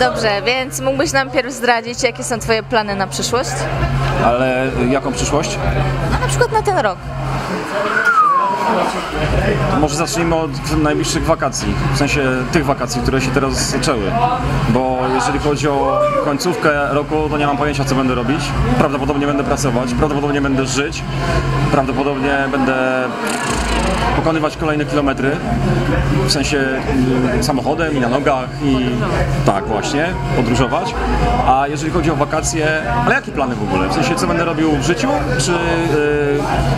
Dobrze, więc mógłbyś nam pierw zdradzić, jakie są Twoje plany na przyszłość? Ale jaką przyszłość? No na przykład na ten rok. Może zacznijmy od najbliższych wakacji, w sensie tych wakacji, które się teraz zaczęły. Bo jeżeli chodzi o końcówkę roku, to nie mam pojęcia, co będę robić. Prawdopodobnie będę pracować, prawdopodobnie będę żyć, prawdopodobnie będę pokonywać kolejne kilometry, w sensie y, samochodem i na nogach i tak właśnie, podróżować. A jeżeli chodzi o wakacje, ale jakie plany w ogóle? W sensie, co będę robił w życiu, czy... y,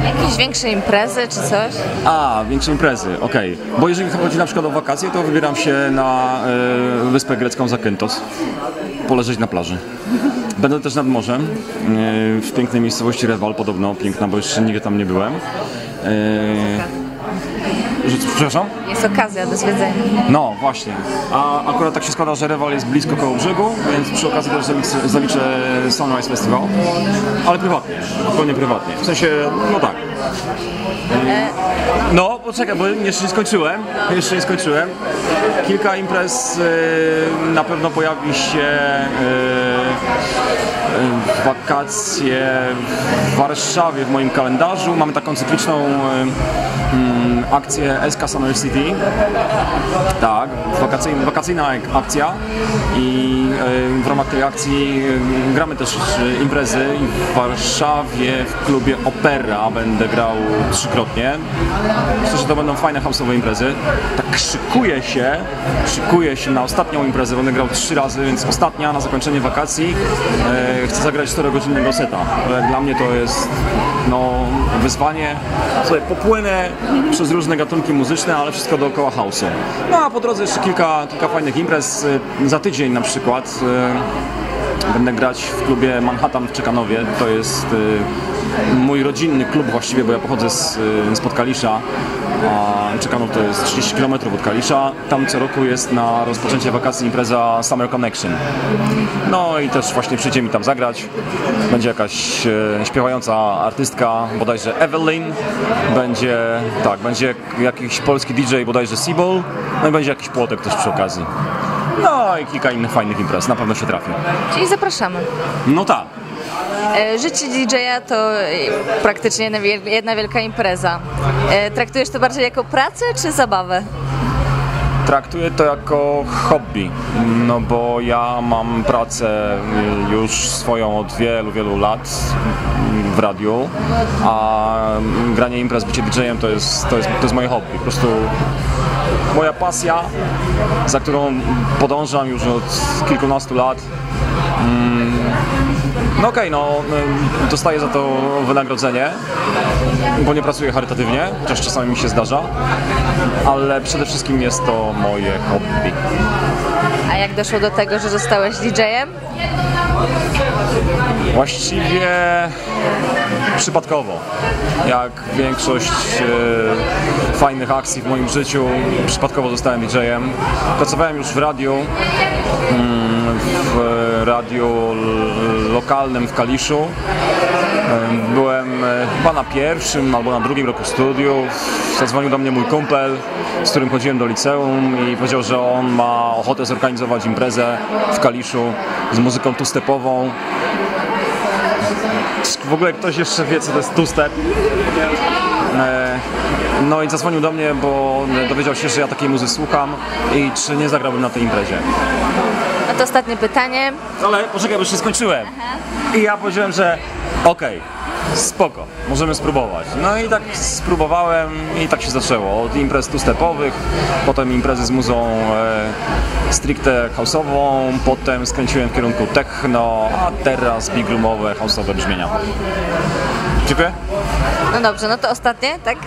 Jakieś większe imprezy czy coś? A, większe imprezy, okej. Bo jeżeli chodzi na przykład o wakacje, to wybieram się na e, wyspę grecką Zakynthos. Poleżeć na plaży. Będę też nad morzem, e, w pięknej miejscowości Rewal, podobno piękna, bo jeszcze nigdy tam nie byłem. E, że, przepraszam? Jest okazja do zwiedzenia. No, właśnie. A akurat tak się składa, że Rewal jest blisko koło brzegu, więc przy okazji też zaliczę, zaliczę Sunrise Festival. Ale prywatnie, zupełnie prywatnie. W sensie, no tak. No, poczekaj, bo jeszcze nie skończyłem. Jeszcze nie skończyłem. Kilka imprez y, na pewno pojawi się y, wakacje w Warszawie w moim kalendarzu. Mamy taką cykliczną y, mm, akcję SK Summer City. Tak, wakacyjna, wakacyjna ak- akcja i y, w ramach tej akcji y, gramy też imprezy w Warszawie w klubie Opera będę grał trzykrotnie. Myślę, że to będą fajne house'owe imprezy. Tak szykuję się, szykuję się na ostatnią imprezę, będę grał trzy razy, więc ostatnia na zakończenie wakacji e, chcę zagrać 4-godzinnego seta. E, Dla mnie to jest no, wyzwanie. Słuchaj, popłynę przez różne gatunki muzyczne, ale wszystko dookoła house'u. No a po drodze jeszcze kilka, kilka fajnych imprez. E, Za tydzień na przykład e, będę grać w klubie Manhattan w Czekanowie. To jest e, mój rodzinny klub właściwie, bo ja pochodzę z, e, z Podkalisza. A Czekanów to jest 30 km od Kalisza. Tam co roku jest na rozpoczęcie wakacji impreza Summer Connection. No i też właśnie przyjdzie mi tam zagrać. Będzie jakaś e, śpiewająca artystka, bodajże Evelyn. Będzie, tak, będzie jakiś polski DJ, bodajże Seaball. No i będzie jakiś płotek też przy okazji. No i kilka innych fajnych imprez, na pewno się trafi. Czyli zapraszamy. No tak. E, Życie DJ-a to e, praktycznie jedna wiel- jedna wielka impreza. E, Traktujesz to bardziej jako pracę czy zabawę? Traktuję to jako hobby, no bo ja mam pracę y, już swoją od wielu, wielu lat w radiu, a granie imprez, bycie DJ-em to jest, to, jest, to jest moje hobby. Po prostu moja pasja, za którą podążam już od kilkunastu lat. No okej, no y, dostaję za to wynagrodzenie, bo nie pracuję charytatywnie, chociaż czasami mi się zdarza, ale przede wszystkim jest to moje hobby. A jak doszło do tego, że zostałeś DJ-em? Właściwie przypadkowo. Jak większość e, fajnych akcji w moim życiu, przypadkowo zostałem DJ-em. Pracowałem już w radiu, mm, w radiu l- lokalnym w Kaliszu. Byłem e, chyba na pierwszym albo na drugim roku studiów. Zadzwonił do mnie mój kumpel, z którym chodziłem do liceum i powiedział, że on ma ochotę zorganizować imprezę w Kaliszu z muzyką two-stepową. W ogóle ktoś jeszcze wie, co to jest two-step. E, No i zadzwonił do mnie, bo dowiedział się, że ja takiej muzy słucham i czy nie zagrałbym na tej imprezie. No to ostatnie pytanie. Ale poczekaj, bo jeszcze nie skończyłem. I ja powiedziałem, że okej, spoko, możemy spróbować. No i tak spróbowałem i tak się zaczęło. Od imprez two-stepowych, potem imprezy z muzą e, stricte house'ową, potem skręciłem w kierunku techno, a teraz big roomowe, house'owe brzmienia. Dziękuję. No dobrze, no to ostatnie, tak?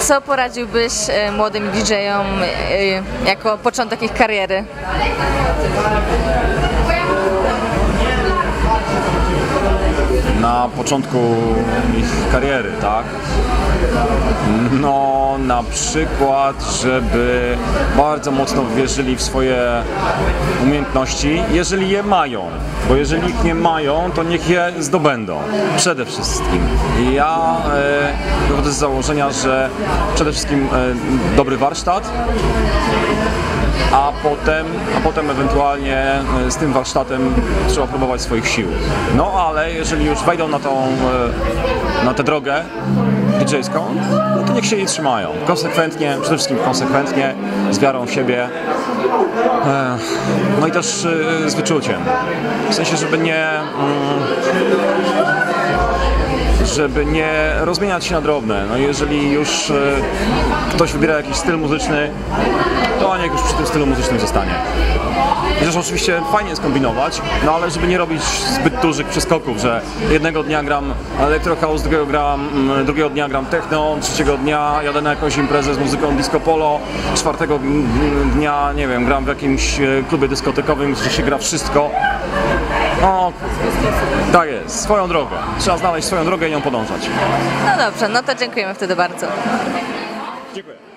Co poradziłbyś e, młodym DJ-om e, jako początek ich kariery? Na początku ich kariery, tak? No, na przykład, żeby bardzo mocno wierzyli w swoje umiejętności, jeżeli je mają. Bo jeżeli ich nie mają, to niech je zdobędą. Przede wszystkim. Ja e, wychodzę z założenia, że przede wszystkim e, dobry warsztat, a potem, a potem ewentualnie e, z tym warsztatem trzeba próbować swoich sił. No ale jeżeli już wejdą na tą, na tę drogę DJ-ską, no to niech się jej trzymają. Konsekwentnie, przede wszystkim konsekwentnie, z wiarą w siebie, no i też e, z wyczuciem. W sensie, żeby nie... Mm, żeby nie rozmieniać się na drobne. No jeżeli już e, ktoś wybiera jakiś styl muzyczny, to niech już przy tym stylu muzycznym zostanie. Chociaż oczywiście fajnie jest kombinować, no ale żeby nie robić zbyt dużych przeskoków, że jednego dnia gram electro house, drugiego, gram, mm, drugiego dnia gram techno, trzeciego dnia jadę na jakąś imprezę z muzyką disco polo, czwartego dnia, nie wiem, gram w jakimś e, klubie dyskotekowym, gdzie się gra wszystko. No, tak jest, swoją drogę. Trzeba znaleźć swoją drogę nią podążać. No dobrze, no to dziękujemy wtedy bardzo. Dziękuję.